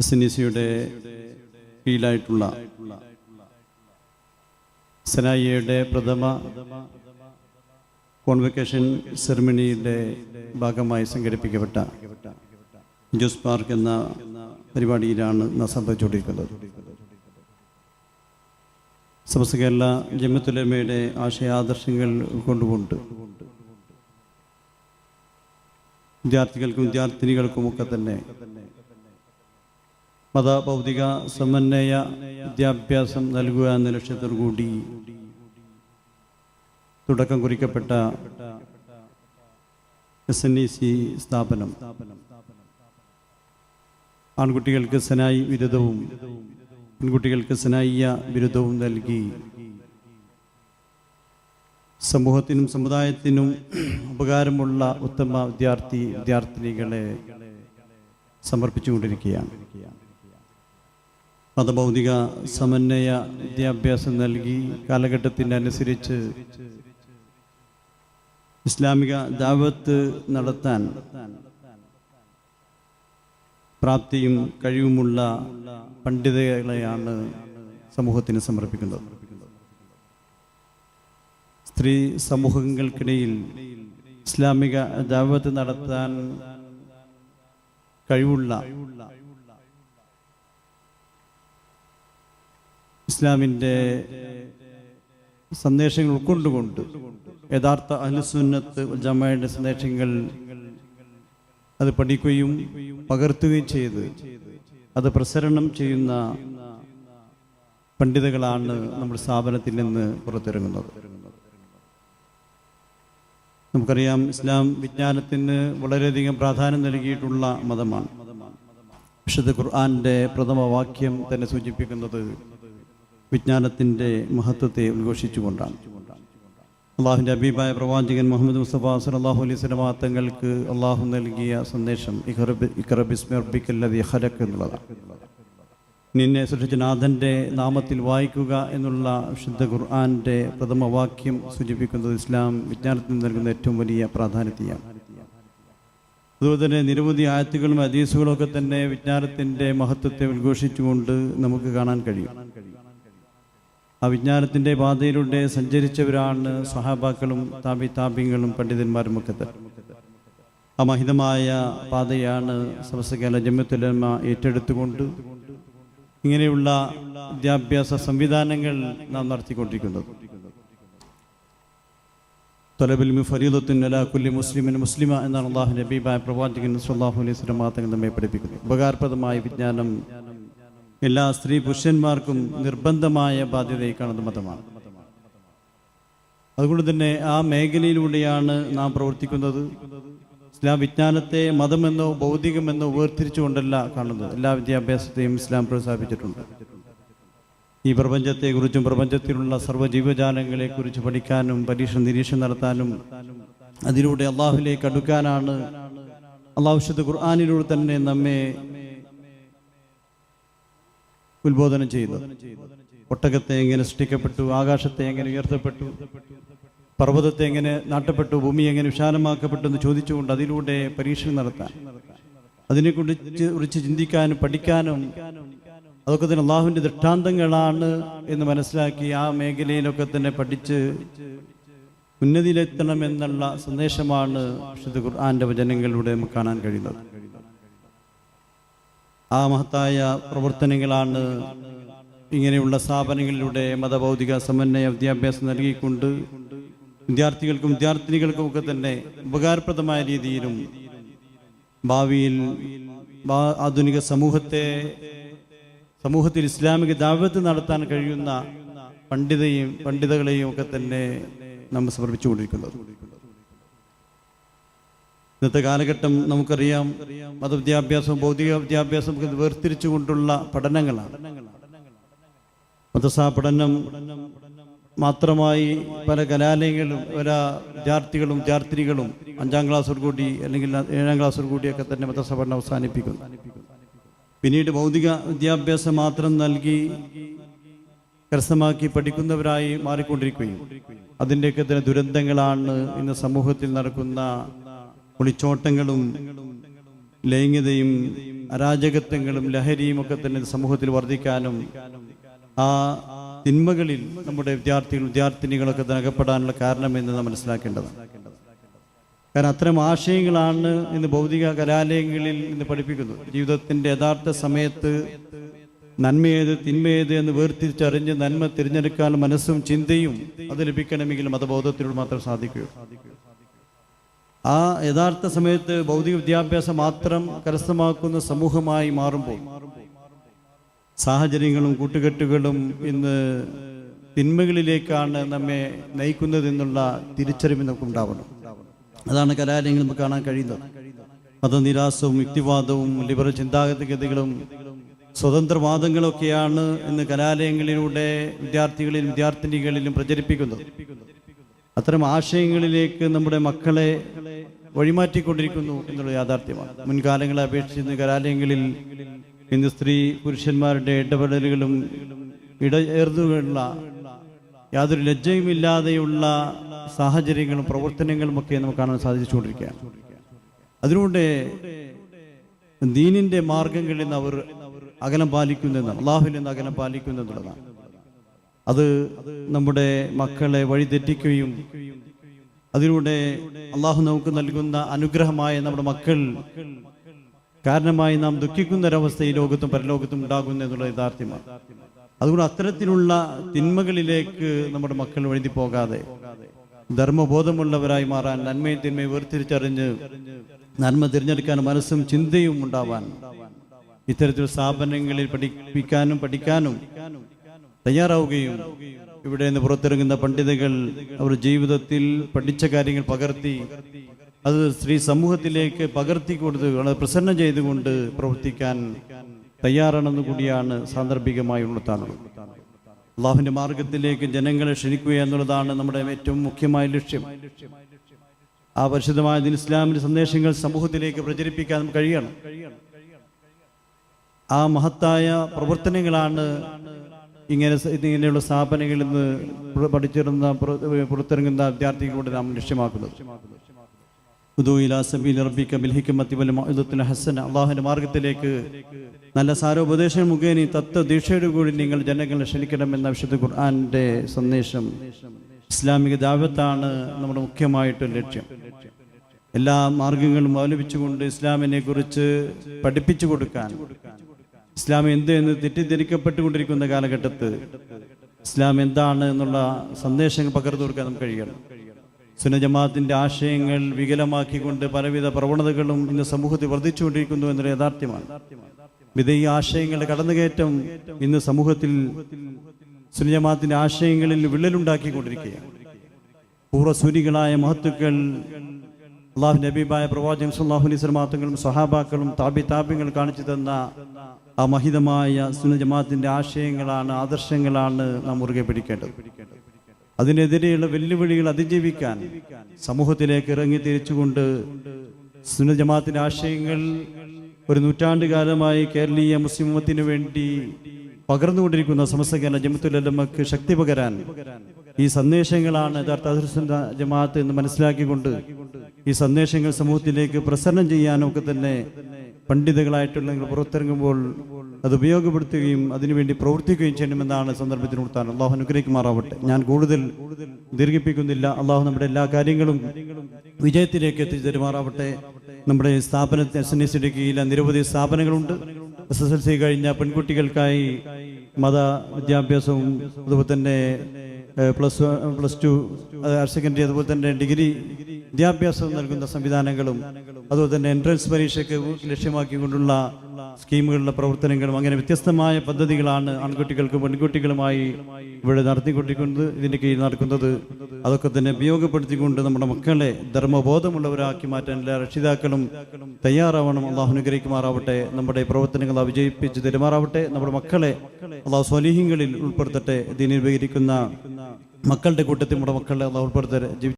S N സിയുടെ കീഴിലായിട്ടുള്ള സനായിയുടെ പ്രഥമ convocation സെറമണിയുടെ ഭാഗമായി സംഘടിപ്പിക്കപ്പെട്ട ജോസ് പാർക്ക് എന്ന പരിപാടിയിലാണ് ഇന്ന് സംഭവിച്ചുകൊണ്ടിരിക്കുന്നത് സമസ്ത കേരള ജമ്മത്തുലമയുടെ ആശയാദർശങ്ങൾ കൊണ്ടുകൊണ്ട് വിദ്യാർത്ഥികൾക്കും വിദ്യാർത്ഥിനികൾക്കുമൊക്കെ തന്നെ മതഭൗതിക സമന്വയ വിദ്യാഭ്യാസം നൽകുക എന്ന ലക്ഷ്യത്തോടു കൂടി തുടക്കം കുറിക്കപ്പെട്ട എസ് എൻ ഇ സി സ്ഥാപനം. ആൺകുട്ടികൾക്ക് സനായി ബിരുദവും പെൺകുട്ടികൾക്ക് സനായിയ ബിരുദവും നൽകി. സമൂഹത്തിനും സമുദായത്തിനും ഉപകാരമുള്ള ഉത്തമ വിദ്യാർത്ഥി വിദ്യാർത്ഥിനികളെ സമർപ്പിച്ചുകൊണ്ടിരിക്കുകയാണ്. മതഭൗതിക സമന്വയ വിദ്യാഭ്യാസം നൽകി കാലഘട്ടത്തിനനുസരിച്ച് ഇസ്ലാമിക ദാവത്ത് നടത്താൻ പ്രാപ്തിയും കഴിവുമുള്ള പണ്ഡിതകളെയാണ് സമൂഹത്തിന് സമർപ്പിക്കുന്നത്. സ്ത്രീ സമൂഹങ്ങൾക്കിടയിൽ ഇസ്ലാമിക ദാവത്ത് നടത്താൻ കഴിവുള്ള ഇസ്ലാമിന്റെ സന്ദേശങ്ങൾ ഉൾക്കൊണ്ടുകൊണ്ട് യഥാർത്ഥ അഹ്ലുസുന്നത്ത് ജമായുടെ സന്ദേശങ്ങൾ അത് പഠിക്കുകയും പകർത്തുകയും ചെയ്ത് അത് പ്രസരണം ചെയ്യുന്ന പണ്ഡിതകളാണ് നമ്മുടെ സ്ഥാപനത്തിൽ നിന്ന് പുറത്തിറങ്ങുന്നത്. നമുക്കറിയാം ഇസ്ലാം വിജ്ഞാനത്തിന് വളരെയധികം പ്രാധാന്യം നൽകിയിട്ടുള്ള മതമാണ്. വിശുദ്ധ ഖുർആന്റെ പ്രഥമ വാക്യം തന്നെ സൂചിപ്പിക്കുന്നത് വിജ്ഞാനത്തിന്റെ മഹത്വത്തെ ഉദ്ഘോഷിച്ചുകൊണ്ടാണ്. അള്ളാഹുവിന്റെ അബീബായ പ്രവാചകൻ മുഹമ്മദ് മുസ്തഫ സലാഹു അലൈഹി സ്വലമാ തങ്ങൾക്ക് അള്ളാഹു നൽകിയ സന്ദേശം ഇഖറബിസ്മർബിക്കല്ലതി ഹരക്ക് എന്നുള്ളതാണ്. നിന്നെ സൃഷ്ടിച്ച നാഥന്റെ നാമത്തിൽ വായിക്കുക എന്നുള്ള ശുദ്ധ ഖുർആാന്റെ പ്രഥമ വാക്യം സൂചിപ്പിക്കുന്നത് ഇസ്ലാം വിജ്ഞാനത്തിന് നൽകുന്ന ഏറ്റവും വലിയ പ്രാധാന്യത്തെയാണ്. അതുപോലെ തന്നെ നിരവധി ആയത്തുകളും അദീസുകളും ഒക്കെ തന്നെ വിജ്ഞാനത്തിന്റെ മഹത്വത്തെ ഉദ്ഘോഷിച്ചുകൊണ്ട് നമുക്ക് കാണാൻ കഴിയും. ആ വിജ്ഞാനത്തിന്റെ പാതയിലൂടെ സഞ്ചരിച്ചവരാണ് സഹാബാക്കളും താബി പണ്ഡിതന്മാരും അമഹിതമായ ആ മഹിതമായ പാതയാണ് സമസ്തകാല ജമ്മത്തുലമ ഏറ്റെടുത്തുകൊണ്ട് ഇങ്ങനെയുള്ള വിദ്യാഭ്യാസ സംവിധാനങ്ങൾ നാം നടത്തിക്കൊണ്ടിരിക്കുന്നത്. തൊലബിൽ ഫരീദത്തിൻ അല കുല്ലി മുസ്ലിമിൻ മുസ്ലിമ എന്നാണ് അള്ളാഹു നബീബായ പ്രവാചകൻ സുല്ലാഹു അലൈഹി സ്വലം തങ്ങൾ നമ്മെ പഠിപ്പിക്കുന്നത്. ഉപകാരപ്രദമായ വിജ്ഞാനം എല്ലാ സ്ത്രീ പുരുഷന്മാർക്കും നിർബന്ധമായ ബാധ്യതയെ കാണുന്ന മതമാണ്. അതുകൊണ്ട് തന്നെ ആ മേഖലയിലൂടെയാണ് നാം പ്രവർത്തിക്കുന്നത്. ഇസ്ലാം വിജ്ഞാനത്തെ മതമെന്നോ ഭൗതികമെന്നോ വേർതിരിച്ചുകൊണ്ടല്ല കാണുന്നത്. എല്ലാ വിദ്യാഭ്യാസത്തെയും ഇസ്ലാം പ്രോത്സാഹിപ്പിച്ചിട്ടുണ്ട്. ഈ പ്രപഞ്ചത്തെക്കുറിച്ചും പ്രപഞ്ചത്തിലുള്ള സർവ ജീവജാലങ്ങളെക്കുറിച്ച് പഠിക്കാനും പരീക്ഷ നിരീക്ഷണം നടത്താനും അതിലൂടെ അള്ളാഹുലേക്ക് അടുക്കാനാണ് അള്ളാഹുഷത്ത് ഖുർആാനിലൂടെ തന്നെ നമ്മെ ഉത്ബോധനം ചെയ്യുന്നത് ഒട്ടകത്തെ എങ്ങനെ സൃഷ്ടിക്കപ്പെട്ടു ആകാശത്തെ എങ്ങനെ ഉയർത്തപ്പെട്ടു പർവതത്തെ എങ്ങനെ നാട്ടപ്പെട്ടു ഭൂമി എങ്ങനെ വിശാലമാക്കപ്പെട്ടു എന്ന് ചോദിച്ചുകൊണ്ട് അതിലൂടെ പരീക്ഷണം നടത്താൻ. അതിനെ കുറിച്ച് ചിന്തിക്കാനും പഠിക്കാനും അതൊക്കെ തന്നെ അള്ളാഹുവിന്റെ ദൃഷ്ടാന്തങ്ങളാണ് എന്ന് മനസ്സിലാക്കി ആ മേഖലയിലൊക്കെ തന്നെ പഠിച്ച് ഉന്നതിയിലെത്തണം എന്നുള്ള സന്ദേശമാണ് വിശുദ്ധ ഖുർആന്റെ വചനങ്ങളിലൂടെ നമുക്ക് കാണാൻ കഴിയുന്നത്. ആ മഹത്തായ പ്രവർത്തനങ്ങളാണ് ഇങ്ങനെയുള്ള സ്ഥാപനങ്ങളിലൂടെ മതഭൗതിക സമന്വയ വിദ്യാഭ്യാസം നൽകിക്കൊണ്ട് വിദ്യാർത്ഥികൾക്കും വിദ്യാർത്ഥിനികൾക്കും ഒക്കെ തന്നെ ഉപകാരപ്രദമായ രീതിയിലും ഭാവിയിൽ ആധുനിക സമൂഹത്തെ സമൂഹത്തിൽ ഇസ്ലാമിക ദാവത്ത് നടത്താൻ കഴിയുന്ന പണ്ഡിതയും പണ്ഡിതകളെയും ഒക്കെ തന്നെ നമ്മൾ സമർപ്പിച്ചുകൊണ്ടിരിക്കുന്നത്. ഇന്നത്തെ കാലഘട്ടം നമുക്കറിയാം മതവിദ്യാഭ്യാസവും ഭൗതിക വിദ്യാഭ്യാസം ഒക്കെ വേർതിരിച്ചുകൊണ്ടുള്ള പഠനങ്ങളാണ്. മദ്രസാ പഠനം മാത്രമായി പല കലാലയങ്ങളും പല വിദ്യാർത്ഥികളും വിദ്യാർത്ഥിനികളും അഞ്ചാം ക്ലാസ്സോട് കൂടി അല്ലെങ്കിൽ ഏഴാം ക്ലാസ്സോട് കൂടിയൊക്കെ തന്നെ മദ്രസ പഠനം അവസാനിപ്പിക്കുന്നു. പിന്നീട് ഭൗതിക വിദ്യാഭ്യാസം മാത്രം നൽകി കരസ്ഥമാക്കി പഠിക്കുന്നവരായി മാറിക്കൊണ്ടിരിക്കുകയും. അതിന്റെയൊക്കെ തന്നെ ദുരന്തങ്ങളാണ് ഇന്ന് സമൂഹത്തിൽ നടക്കുന്ന ഒളിച്ചോട്ടങ്ങളും ലൈംഗികതയും അരാജകത്വങ്ങളും ലഹരിയും ഒക്കെ തന്നെ സമൂഹത്തിൽ വർദ്ധിക്കാനും ആ തിന്മകളിൽ നമ്മുടെ വിദ്യാർത്ഥികൾ വിദ്യാർത്ഥിനികളൊക്കെ തന്നെ കാരണം എന്ന് നാം മനസ്സിലാക്കേണ്ടതാണ്. കാരണം അത്തരം ആശയങ്ങളാണ് ഇന്ന് ഭൗതിക കലാലയങ്ങളിൽ ഇന്ന് പഠിപ്പിക്കുന്നത്. ജീവിതത്തിന്റെ യഥാർത്ഥ സമയത്ത് നന്മയേത് തിന്മയേത് എന്ന് വേർതിരിച്ചറിഞ്ഞ് നന്മ തിരഞ്ഞെടുക്കാൻ മനസ്സും ചിന്തയും അത് ലഭിക്കണമെങ്കിൽ മതബോധത്തിലൂടെ മാത്രം സാധിക്കുകയുള്ളൂ. ആ യഥാർത്ഥ സമയത്ത് ഭൗതിക വിദ്യാഭ്യാസം മാത്രം കരസ്ഥമാക്കുന്ന സമൂഹമായി മാറുമ്പോൾ സാഹചര്യങ്ങളും കൂട്ടുകെട്ടുകളും ഇന്ന് തിന്മകളിലേക്കാണ് നമ്മെ നയിക്കുന്നതെന്നുള്ള തിരിച്ചറിവ് നമുക്ക് ഉണ്ടാവണം അതാണ് കലാലയങ്ങളിൽ നമുക്ക് കാണാൻ കഴിയുന്നത്. മതനിരാസവും യുക്തിവാദവും ലിബറൽ ചിന്താഗതിഗതികളും സ്വതന്ത്രവാദങ്ങളൊക്കെയാണ് ഇന്ന് കലാലയങ്ങളിലൂടെ വിദ്യാർത്ഥികളിലും വിദ്യാർത്ഥിനികളിലും പ്രചരിപ്പിക്കുന്നത്. അത്തരം ആശയങ്ങളിലേക്ക് നമ്മുടെ മക്കളെ വഴിമാറ്റിക്കൊണ്ടിരിക്കുന്നു എന്നുള്ള യാഥാർത്ഥ്യമാണ്. മുൻകാലങ്ങളെ അപേക്ഷിച്ച് ഇന്ന് കലാലയങ്ങളിൽ ഇന്ന് സ്ത്രീ പുരുഷന്മാരുടെ ഇടപെടലുകളും ഇടയേർന്നുള്ള യാതൊരു ലജ്ജയുമില്ലാതെയുള്ള സാഹചര്യങ്ങളും പ്രവർത്തനങ്ങളും ഒക്കെ നമുക്ക് കാണാൻ സാധിച്ചുകൊണ്ടിരിക്കുകയാണ്. അതിലൂടെ ദീനിന്റെ മാർഗങ്ങളിൽ നിന്ന് അവർ അകലം പാലിക്കുന്നതെന്നാണ് അള്ളാഹുവിൽ നിന്ന് അകലം പാലിക്കുന്നു എന്നുള്ളതാണ്. അത് നമ്മുടെ മക്കളെ വഴിതെറ്റിക്കുകയും അതിലൂടെ അള്ളാഹു നമുക്ക് നൽകുന്ന അനുഗ്രഹമായ നമ്മുടെ മക്കൾ കാരണമായി നാം ദുഃഖിക്കുന്ന ഒരവസ്ഥ ഈ ലോകത്തും പരലോകത്തും ഉണ്ടാകുന്നു എന്നുള്ള യഥാർത്ഥ്യമാണ്. അതുകൊണ്ട് അത്തരത്തിലുള്ള തിന്മകളിലേക്ക് നമ്മുടെ മക്കൾ വഴുതി പോകാതെ ധർമ്മബോധമുള്ളവരായി മാറാൻ നന്മയും തിന്മയും വേർതിരിച്ചറിഞ്ഞ് നന്മ തിരഞ്ഞെടുക്കാൻ മനസ്സും ചിന്തയും ഉണ്ടാവാൻ ഇത്തരത്തിൽ സ്ഥാപനങ്ങളിൽ പഠിപ്പിക്കാനും പഠിക്കാനും തയ്യാറാവുകയും ഇവിടെ നിന്ന് പുറത്തിറങ്ങുന്ന പണ്ഡിതകൾ അവർ ജീവിതത്തിൽ പഠിച്ച കാര്യങ്ങൾ പകർത്തി അത് സ്ത്രീ സമൂഹത്തിലേക്ക് പകർത്തി കൊടുത്ത് വളരെ പ്രസന്നം ചെയ്തുകൊണ്ട് പ്രവർത്തിക്കാൻ തയ്യാറാണെന്ന് കൂടിയാണ് സാന്ദർഭികമായി ഉണർത്താനുള്ളത്. അള്ളാഹുവിന്റെ മാർഗത്തിലേക്ക് ജനങ്ങളെ ക്ഷണിക്കുക എന്നുള്ളതാണ് നമ്മുടെ ഏറ്റവും മുഖ്യമായ ലക്ഷ്യം. ആ പരിശുദ്ധമായ ഇസ്ലാമിന്റെ സന്ദേശങ്ങൾ സമൂഹത്തിലേക്ക് പ്രചരിപ്പിക്കാൻ കഴിയണം. ആ മഹത്തായ പ്രവർത്തനങ്ങളാണ് ഇങ്ങനെ ഇങ്ങനെയുള്ള സ്ഥാപനങ്ങളിൽ നിന്ന് പഠിച്ചിരുന്ന പുറത്തിറങ്ങുന്ന വിദ്യാർത്ഥികളോട് നാം ലക്ഷ്യമാക്കുന്നത് അള്ളാഹുന്റെ മാർഗത്തിലേക്ക് നല്ല സാരോപദേശം മുഖേന തത്വദീക്ഷയോട് കൂടി നിങ്ങൾ ജനങ്ങളെ ക്ഷണിക്കണമെന്ന വിശുദ്ധ ഖുർആന്റെ സന്ദേശം ഇസ്ലാമിക ദാവത്താണ് നമ്മുടെ മുഖ്യമായിട്ടും ലക്ഷ്യം. എല്ലാ മാർഗങ്ങളും അവലംബിച്ചുകൊണ്ട് ഇസ്ലാമിനെ കുറിച്ച് പഠിപ്പിച്ചു കൊടുക്കാൻ ഇസ്ലാം എന്ത് എന്ന് തെറ്റിദ്ധരിക്കപ്പെട്ടുകൊണ്ടിരിക്കുന്ന കാലഘട്ടത്ത് ഇസ്ലാം എന്താണ് എന്നുള്ള സന്ദേശങ്ങൾ പകർന്നു കൊടുക്കാൻ നമുക്ക് കഴിയണം. സുനജമാത്തിന്റെ ആശയങ്ങൾ വികലമാക്കിക്കൊണ്ട് പലവിധ പ്രവണതകളും ഇന്ന് സമൂഹത്തിൽ വർദ്ധിച്ചുകൊണ്ടിരിക്കുന്നു എന്നൊരു യാഥാർത്ഥ്യമാണ്. വിധേയ ആശയങ്ങളുടെ കടന്നുകയറ്റം ഇന്ന് സമൂഹത്തിൽ സുനജമാത്തിന്റെ ആശയങ്ങളിൽ വിള്ളലുണ്ടാക്കിക്കൊണ്ടിരിക്കുകയാണ്. പൂർവസൂരികളായ മഹത്തുക്കൾ അള്ളാഹു നബീബായ പ്രവാചകൻ സല്ലാഹു അലൈഹി മാത്തങ്ങളും സഹാബാക്കളും താബി താപ്യങ്ങൾ കാണിച്ചു തന്ന ആ മഹിതമായ സുനജമാത്തിന്റെ ആശയങ്ങളാണ് ആദർശങ്ങളാണ് നാം മുറുകെ പിടിക്കേണ്ടത്. അതിനെതിരെയുള്ള വെല്ലുവിളികൾ അതിജീവിക്കാൻ സമൂഹത്തിലേക്ക് ഇറങ്ങി തിരിച്ചുകൊണ്ട് സുനജമാത്തിന്റെ ആശയങ്ങൾ ഒരു നൂറ്റാണ്ട് കാലമായി കേരളീയ മുസ്ലിമത്തിന് വേണ്ടി പകർന്നുകൊണ്ടിരിക്കുന്ന സമസ്ത കേരള ജമത്തുലമക്ക് ശക്തി പകരാൻ ഈ സന്ദേശങ്ങളാണ് യഥാർത്ഥ ജമാഅത്ത് എന്ന് മനസ്സിലാക്കിക്കൊണ്ട് ഈ സന്ദേശങ്ങൾ സമൂഹത്തിലേക്ക് പ്രസരണം ചെയ്യാനൊക്കെ തന്നെ പണ്ഡിതകളായിട്ടുള്ള പുറത്തിറങ്ങുമ്പോൾ അത് ഉപയോഗപ്പെടുത്തുകയും അതിനുവേണ്ടി പ്രവർത്തിക്കുകയും ചെയ്യണമെന്നാണ് സന്ദർഭത്തിന് ഉണർത്താൻ അള്ളാഹു അനുഗ്രഹിക്കുമാറാവട്ടെ. ഞാൻ കൂടുതൽ ദീർഘിപ്പിക്കുന്നില്ല. അള്ളാഹു നമ്മുടെ എല്ലാ കാര്യങ്ങളും വിജയത്തിലേക്ക് എത്തിച്ചു തരുമാറാവട്ടെ നമ്മുടെ സ്ഥാപനത്തെ എസ് എൻ എസ് ഇടുക്കിയിലെ നിരവധി സ്ഥാപനങ്ങളുണ്ട്. എസ് എസ് എൽ സി കഴിഞ്ഞ പെൺകുട്ടികൾക്കായി മത വിദ്യാഭ്യാസവും അതുപോലെ തന്നെ plus plus two higher secondary അതുപോലെ തന്നെ ഡിഗ്രി വിദ്യാഭ്യാസം നൽകുന്ന സംവിധാനങ്ങളും അതുപോലെ തന്നെ എൻട്രൻസ് പരീക്ഷയ്ക്ക് ലക്ഷ്യമാക്കിക്കൊണ്ടുള്ള സ്കീമുകളുടെ പ്രവർത്തനങ്ങളും അങ്ങനെ വ്യത്യസ്തമായ പദ്ധതികളാണ് ആൺകുട്ടികൾക്കും പെൺകുട്ടികളുമായി ഇവിടെ നടത്തിക്കൊണ്ടിരിക്കുന്നത് ഇതിന്റെ കീഴിൽ നടക്കുന്നത്. അതൊക്കെ തന്നെ ഉപയോഗപ്പെടുത്തിക്കൊണ്ട് നമ്മുടെ മക്കളെ ധർമ്മബോധമുള്ളവരാക്കി മാറ്റാൻ എല്ലാ രക്ഷിതാക്കളും തയ്യാറാവണം. അള്ളാഹു അനുഗ്രഹിക്കുമാറാവട്ടെ. നമ്മുടെ പ്രവർത്തനങ്ങൾ വിജയിപ്പിച്ച് തെരുമാറാവട്ടെ. നമ്മുടെ മക്കളെ അള്ളാഹു സ്വലീഹിങ്ങളിൽ ഉൾപ്പെടുത്തട്ടെ. ഇതിനെ ഉപകരിക്കുന്ന മക്കളുടെ കൂട്ടത്തിൽ നമ്മുടെ മക്കളെ അള്ളാഹു ഉൾപ്പെടുത്തട്ടെ.